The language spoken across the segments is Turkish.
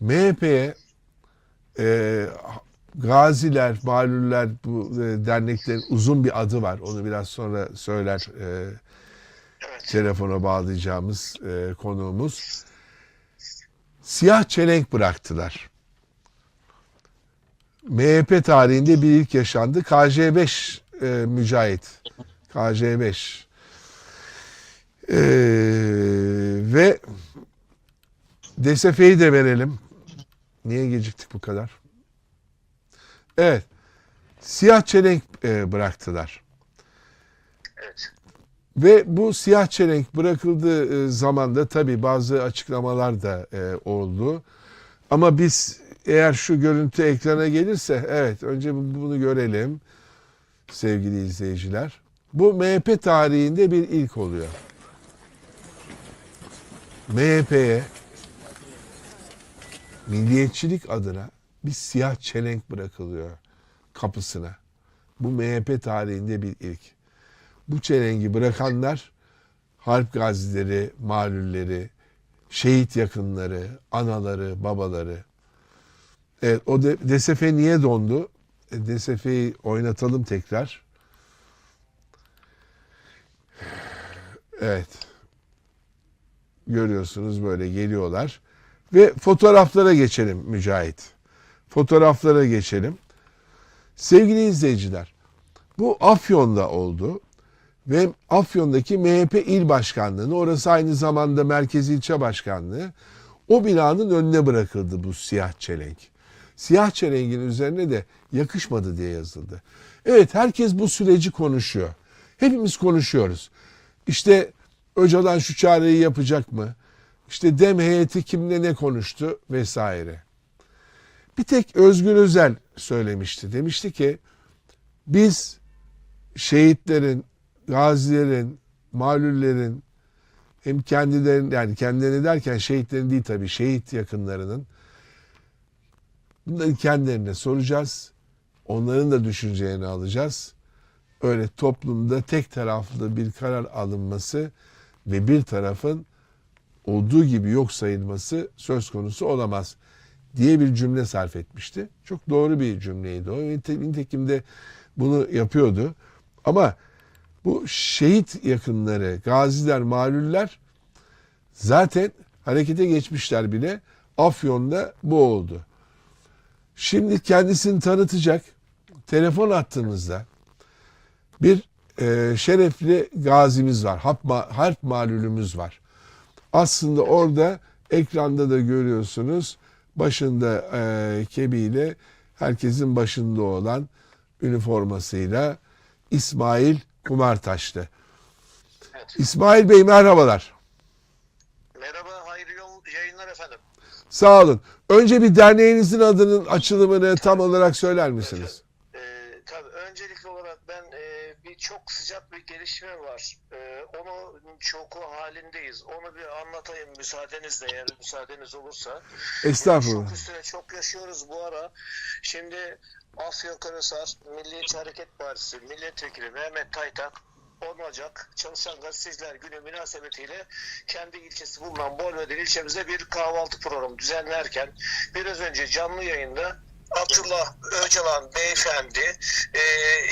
MHP'ye e, gaziler, malüller bu e, derneklerin uzun bir adı var. Onu biraz sonra söyler e, Evet. telefona bağlayacağımız e, konuğumuz. Siyah çelenk bıraktılar. MHP tarihinde bir ilk yaşandı. KJ5 e, Mücahit. KJ5. E, ve DSF'yi de verelim. Niye geciktik bu kadar? Evet. Siyah çelenk e, bıraktılar. Evet. Ve bu siyah çelenk bırakıldığı e, zamanda tabii bazı açıklamalar da e, oldu. Ama biz eğer şu görüntü ekrana gelirse evet önce bu- bunu görelim sevgili izleyiciler. Bu MHP tarihinde bir ilk oluyor. MHP'ye milliyetçilik adına bir siyah çelenk bırakılıyor kapısına. Bu MHP tarihinde bir ilk bu çelengi bırakanlar harp gazileri, malulleri, şehit yakınları, anaları, babaları. Evet, o de, DSF niye dondu? E, DSF'yi oynatalım tekrar. Evet. Görüyorsunuz böyle geliyorlar. Ve fotoğraflara geçelim Mücahit. Fotoğraflara geçelim. Sevgili izleyiciler, bu Afyon'da oldu ve Afyon'daki MHP il başkanlığını, orası aynı zamanda merkez ilçe başkanlığı, o binanın önüne bırakıldı bu siyah çelenk. Siyah çelengin üzerine de yakışmadı diye yazıldı. Evet herkes bu süreci konuşuyor. Hepimiz konuşuyoruz. İşte Öcalan şu çareyi yapacak mı? İşte dem heyeti kimle ne konuştu vesaire. Bir tek Özgür Özel söylemişti. Demişti ki biz şehitlerin, gazilerin, malullerin hem kendilerin yani kendilerini derken şehitlerin değil tabii şehit yakınlarının bunları kendilerine soracağız. Onların da düşüncelerini alacağız. Öyle toplumda tek taraflı bir karar alınması ve bir tarafın olduğu gibi yok sayılması söz konusu olamaz diye bir cümle sarf etmişti. Çok doğru bir cümleydi o. Nite- Nitekim de bunu yapıyordu. Ama bu şehit yakınları, gaziler, malüller zaten harekete geçmişler bile. Afyon'da bu oldu. Şimdi kendisini tanıtacak telefon attığımızda bir e, şerefli gazimiz var. Harp, ma- harp malulümüz var. Aslında orada ekranda da görüyorsunuz başında e, kebiyle herkesin başında olan üniformasıyla İsmail Kumartaş'tı. Evet. İsmail Bey merhabalar. Merhaba, hayırlı yayınlar efendim. Sağ olun. Önce bir derneğinizin adının açılımını tam olarak söyler misiniz? Çok sıcak bir gelişme var. Ee, onu şoku halindeyiz. Onu bir anlatayım müsaadenizle eğer müsaadeniz olursa. Estağfurullah. Şok üstüne çok yaşıyoruz bu ara. Şimdi Afyonkarahisar Milliyetçi Hareket Partisi Milletvekili Mehmet Taytak 10 Ocak Çalışan Gazeteciler Günü münasebetiyle kendi ilçesi bulunan Bolveden ilçemizde bir kahvaltı programı düzenlerken biraz önce canlı yayında Abdullah Öcalan beyefendi e,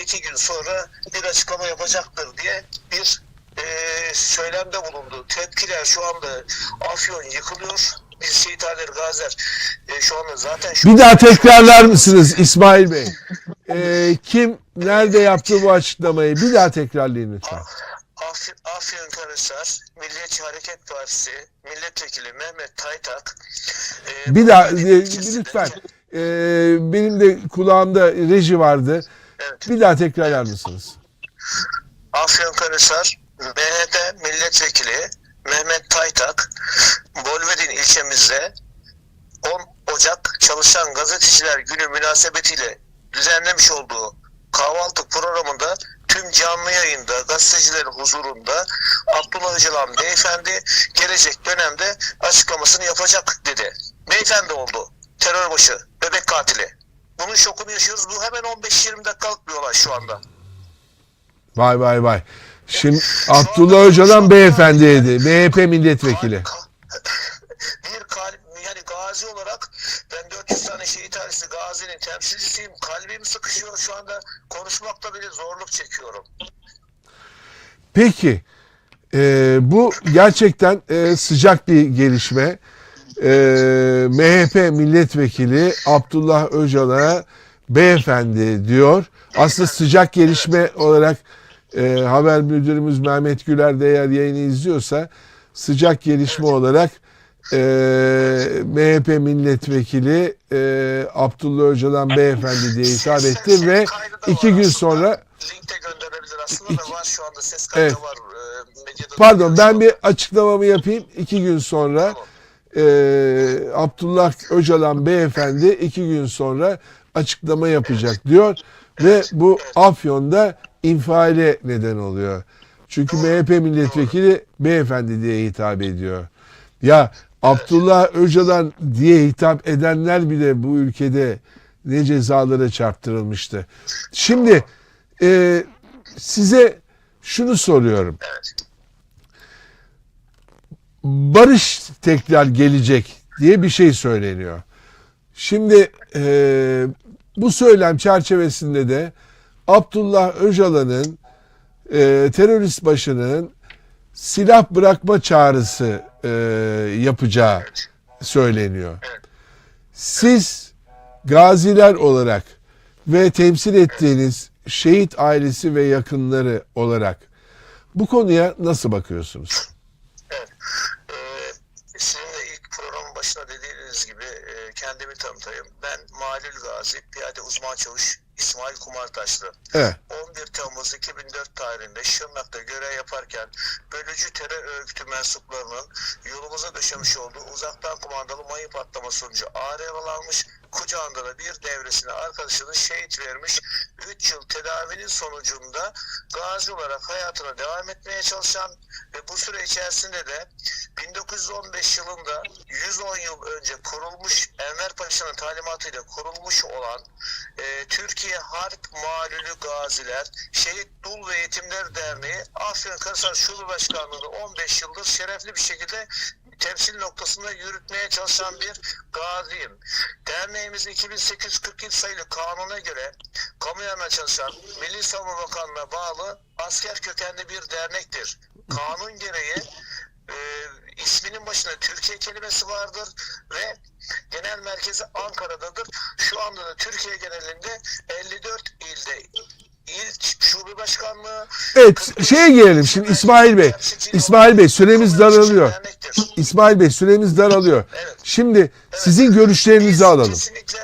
iki gün sonra bir açıklama yapacaktır diye bir e, söylemde bulundu. Tepkiler şu anda Afyon yıkılıyor. Biz şehithaneler gaziler e, şu anda zaten şu Bir daha tekrarlar mısınız İsmail Bey? Ee, kim nerede yaptı bu açıklamayı? Bir daha tekrarlayın lütfen. Af Afyonkarahisar Milliyetçi Hareket Partisi Milletvekili Mehmet Taytak e, Bir daha e, lütfen. Ee, benim de kulağımda reji vardı. Evet. Bir daha tekrarlar mısınız? Afyonkarahisar MHP Milletvekili Mehmet Taytak Bolvedin ilçemizde 10 Ocak Çalışan Gazeteciler Günü münasebetiyle düzenlemiş olduğu kahvaltı programında tüm canlı yayında gazetecilerin huzurunda Abdullah Öcalan beyefendi gelecek dönemde açıklamasını yapacak dedi. Beyefendi oldu. Terör başı, bebek katili. Bunun şokunu yaşıyoruz. Bu hemen 15-20 dakikalık bir olay şu anda. Vay vay vay. Şimdi Abdullah Öcalan beyefendiydi. MHP milletvekili. bir kal- yani gazi olarak ben 400 tane şehit ailesi gazinin temsilcisiyim. Kalbim sıkışıyor şu anda konuşmakta bile zorluk çekiyorum. Peki e, bu gerçekten e, sıcak bir gelişme. E, MHP milletvekili Abdullah Öcalan'a beyefendi diyor. Aslında sıcak gelişme olarak e, haber müdürümüz Mehmet Güler de eğer yayını izliyorsa sıcak gelişme olarak e, MHP milletvekili e, Abdullah Öcalan beyefendi diye hitap etti ve iki gün sonra Linkte gönderebilir aslında İki- da var şu anda ses kaydı Evet. var. e, Pardon ben bir açıklamamı yapayım. İki gün sonra Tamam. E, Abdullah Öcalan beyefendi iki gün sonra açıklama yapacak diyor. Ve bu Afyon'da infiale neden oluyor. Çünkü MHP milletvekili beyefendi diye hitap ediyor. Ya Abdullah Öcalan diye hitap edenler bile bu ülkede ne cezalara çarptırılmıştı. Şimdi e, size şunu soruyorum. Barış tekrar gelecek diye bir şey söyleniyor. Şimdi e, bu söylem çerçevesinde de Abdullah Öcalan'ın e, terörist başının silah bırakma çağrısı e, yapacağı söyleniyor. Siz gaziler olarak ve temsil ettiğiniz şehit ailesi ve yakınları olarak bu konuya nasıl bakıyorsunuz? Sizin de ilk programın başına dediğiniz gibi e, kendimi tanıtayım. Ben Malül Gazi, piyade uzman çavuş İsmail Kumartaşlı. Evet. 11 Temmuz 2004 tarihinde Şırnak'ta görev yaparken bölücü terör örgütü mensuplarının yolumuza döşemiş olduğu uzaktan kumandalı mayın patlaması sonucu ağır yaralanmış, kucağında da bir devresine arkadaşını şehit vermiş. 3 yıl tedavinin sonucunda gazi olarak hayatına devam etmeye çalışan ve bu süre içerisinde de 1915 yılında 110 yıl önce kurulmuş Enver Paşa'nın talimatıyla kurulmuş olan e, Türkiye Harp Malülü Gaziler Şehit Dul ve Yetimler Derneği Afyonkarahisar Şube Başkanlığı'nı 15 yıldır şerefli bir şekilde temsil noktasında yürütmeye çalışan bir gaziyim. Derneğimiz 2847 sayılı kanuna göre kamu yararına çalışan Milli Savunma Bakanlığı'na bağlı asker kökenli bir dernektir. Kanun gereği e, isminin başında Türkiye kelimesi vardır ve genel merkezi Ankara'dadır. Şu anda da Türkiye genelinde 54 ilde il şube başkanlığı Evet şeye gelelim şimdi İsmail Bey. İsmail Bey süremiz daralıyor. İsmail Bey süremiz daralıyor. Evet. Şimdi sizin Biz görüşlerinizi alalım. Kesinlikle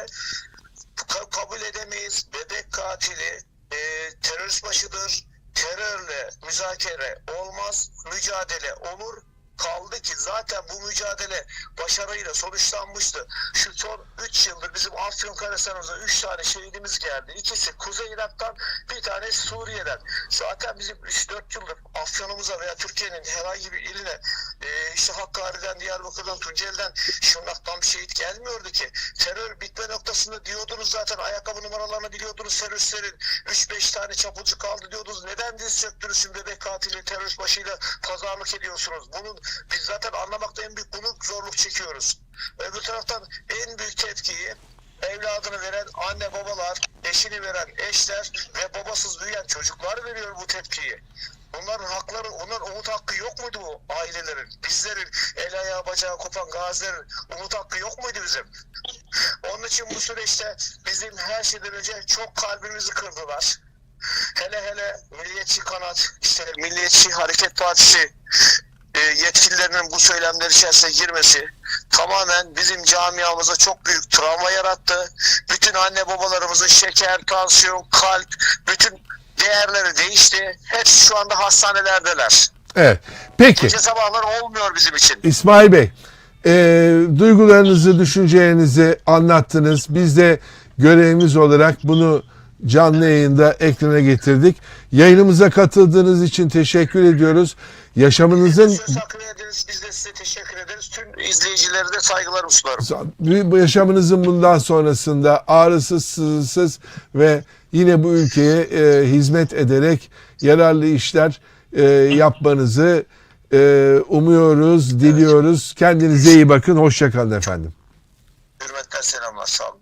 ka- kabul edemeyiz. Bebek katili e, terörist başıdır. Terörle müzakere olmaz. Mücadele olur. Kaldı ki zaten bu mücadele başarıyla sonuçlanmıştı. Şu son 3 yıldır bizim Afyonkarahisar'ımıza 3 tane şehidimiz geldi. İkisi Kuzey Irak'tan, bir tanesi Suriye'den. Zaten bizim 3-4 yıldır Afyon'umuza veya Türkiye'nin herhangi bir iline e, işte Hakkari'den, Diyarbakır'dan, Tunceli'den, Şırnak'tan bir şehit gelmiyordu ki. Terör bitme noktasında diyordunuz zaten ayakkabı numaralarını biliyordunuz teröristlerin. 3-5 tane çapulcu kaldı diyordunuz. Neden diz çöktünüz şimdi bebek katili terörist başıyla pazarlık ediyorsunuz? Bunun biz zaten anlamakta en büyük bunu zorluk çekiyoruz. Öbür taraftan en büyük tepkiyi evladını veren anne babalar, eşini veren eşler ve babasız büyüyen çocuklar veriyor bu tepkiyi. Onların hakları, onların umut hakkı yok muydu bu ailelerin? Bizlerin el ayağı bacağı kopan gazilerin umut hakkı yok muydu bizim? Onun için bu süreçte bizim her şeyden önce çok kalbimizi kırdılar. Hele hele Milliyetçi Kanat, işte Milliyetçi Hareket Partisi e, yetkililerinin bu söylemler içerisine girmesi tamamen bizim camiamıza çok büyük travma yarattı. Bütün anne babalarımızın şeker, tansiyon, kalp, bütün değerleri değişti. Hepsi şu anda hastanelerdeler. Evet. Peki Gece sabahlar olmuyor bizim için. İsmail Bey e, duygularınızı, düşüncelerinizi anlattınız. Biz de görevimiz olarak bunu canlı yayında ekrana getirdik. Yayınımıza katıldığınız için teşekkür ediyoruz. Yaşamınızın Söz. Biz de size teşekkür ederiz. Tüm izleyicilere de sunarım. bu yaşamınızın bundan sonrasında ağrısız, sızısız ve yine bu ülkeye e, hizmet ederek yararlı işler e, yapmanızı e, umuyoruz, diliyoruz. Kendinize iyi bakın. Hoşçakalın efendim. Memlekten selamlar sağ olun.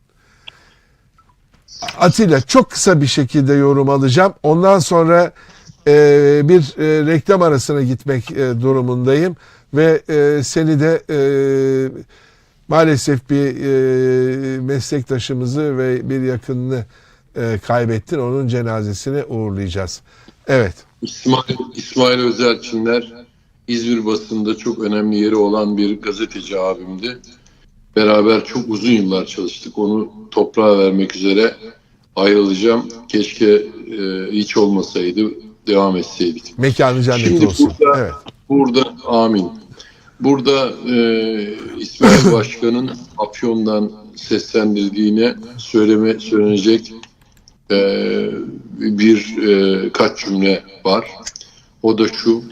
Atilla çok kısa bir şekilde yorum alacağım. Ondan sonra e, bir e, reklam arasına gitmek e, durumundayım ve e, seni de e, maalesef bir e, meslektaşımızı ve bir yakınını e, kaybettin. Onun cenazesine uğurlayacağız. Evet. İsmail, İsmail Özelçinler İzmir basında çok önemli yeri olan bir gazeteci abimdi. Beraber çok uzun yıllar çalıştık. Onu toprağa vermek üzere ayrılacağım. Keşke e, hiç olmasaydı, devam etseydik. Mekanı cennet Şimdi olsun. burada- Evet. Burada amin. Burada e, İsmail Başkan'ın Afyon'dan seslendirdiğine söyleme söylenecek e, bir e, kaç cümle var. O da şu.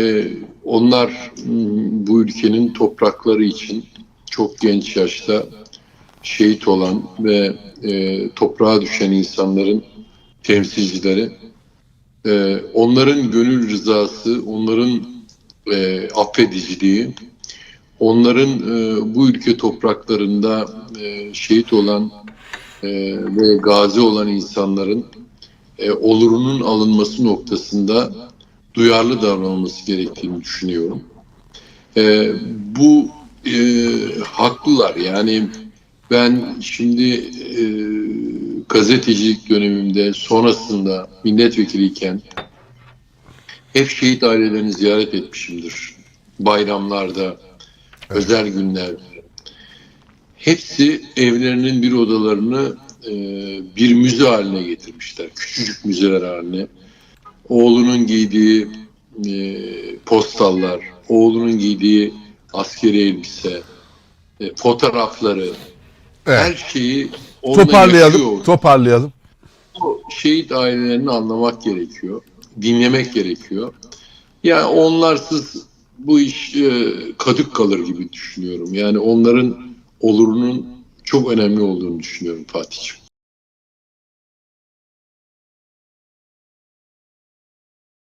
E, onlar m, bu ülkenin toprakları için çok genç yaşta şehit olan ve e, toprağa düşen insanların temsilcileri. E, onların gönül rızası, onların e, affediciliği, onların e, bu ülke topraklarında şehit olan ve gazi olan insanların olurunun alınması noktasında duyarlı davranılması gerektiğini düşünüyorum. E, bu e, haklılar yani ben şimdi e, gazetecilik dönemimde sonrasında milletvekiliyken hep şehit ailelerini ziyaret etmişimdir. Bayramlarda, özel günlerde. Hepsi evlerinin bir odalarını e, bir müze haline getirmişler. Küçücük müzeler haline. Oğlunun giydiği e, postallar, oğlunun giydiği askeri elbise, e, fotoğrafları, her evet. şeyi orada Toparlayalım. yaşıyor. Toparlayalım. Bu şehit ailelerini anlamak gerekiyor. Dinlemek gerekiyor. Yani onlarsız bu iş e, kadık kalır gibi düşünüyorum. Yani onların olurunun çok önemli olduğunu düşünüyorum Fatih'ciğim.